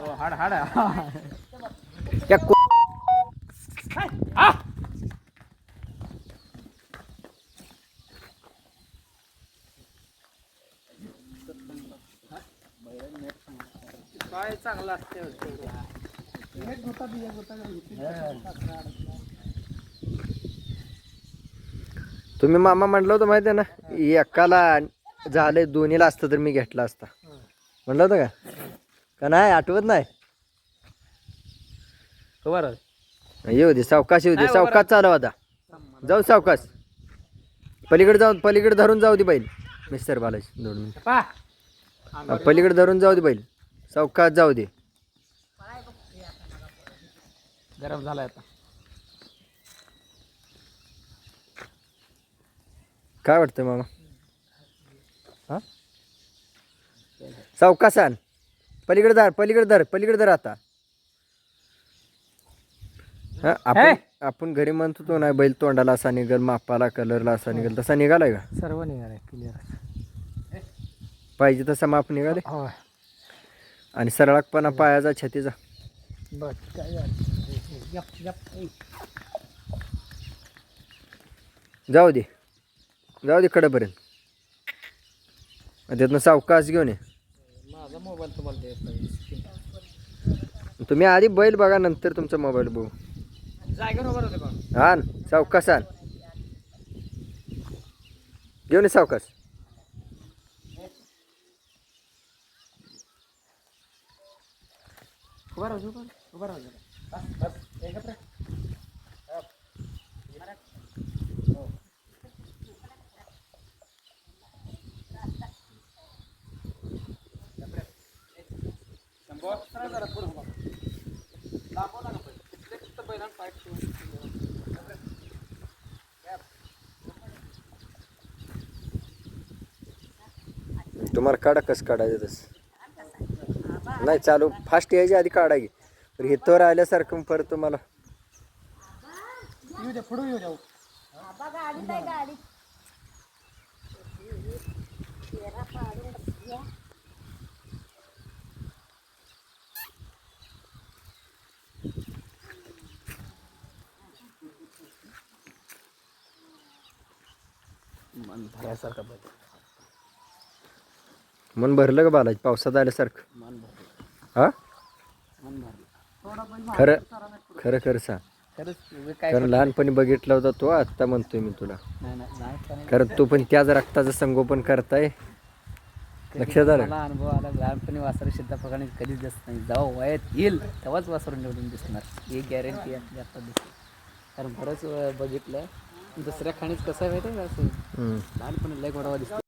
हो हाड हाड. को- काय चांगलं असते तुम्ही मामा म्हटलं होतं माहिती आहे ना एकाला झालंय दोन्हीला असतं तर मी घेतला असता. म्हटलं होतं का? का नाही आठवत नाही? बरं येऊ दे सावकाश येऊ दे नाही, सावकाश चालव आता. जाऊ सावकाश. पलीकडे जाऊन पलीकडे धरून जाऊ दे बैल. मिस्टर बालाजी दोन मिनिट. पा. हा, पलीकडे धरून जाऊ दे बैल. सावकाश जाऊ दे. गरम झालाय आता. काय वाटतं मामा? हा? सावकाश आण. पलीकडे धर पलीकडे धर पलीकडे धर आता. हा आपण आपण घरी म्हणतो तो नाही बैल तोंडाला असा निघल मापाला कलरला असा निघल तसा निघालाय का? सर्व निघाले क्लिअर पाहिजे तसा माप निघाले? होय. आणि सरळकपणा पायाचा छातीचा बस काय झालं? यप यप जाऊ दे. जाऊ दे कडेपर्यंत. त्यातनं सावकाश घेऊन ये. मोबाईल तुम्हाला तुम्ही आधी बैल बघा नंतर तुमचा मोबाईल बघू. पण आण सावकाश आण. घेऊन ये सावकाश. उभा राहू उभा राहू, जरा. तुम्हाला काढा कसं काढायचं तसं. नाही चालू. फास्ट यायच्या आधी काढा की. पण हिथवर आल्यासारखं परत तुम्हाला. येऊ द्या पुढे येऊ द्या. मन भरायसारखं मन भरलं का बालाजी? पावसात आल्यासारखं? मन भरलं. हा? मन भरलं. खरं खरं खरं सांग. खरंच तुम्ही काय कारण लहानपणी बघितला होता तो आत्ता म्हणतोय मी तुला. नाही नाही नाही पण कारण तो पण त्याच रक्ताचं संगोपन करताय. लक्षात आलं? मला अनुभव आला लहानपणी वासरू शिद्धा प्रकारे कधीच दिसत नाही. जेव्हा वयात येईल तेव्हाच वासरू निवडून दिसणार. ही गॅरंटी आपली आता दिसते कारण बरंच वेळा बघितलं दुसऱ्या खाणीत कसं आहे माहिती आहे का असं. लहानपणी लय गोडावा दिसतो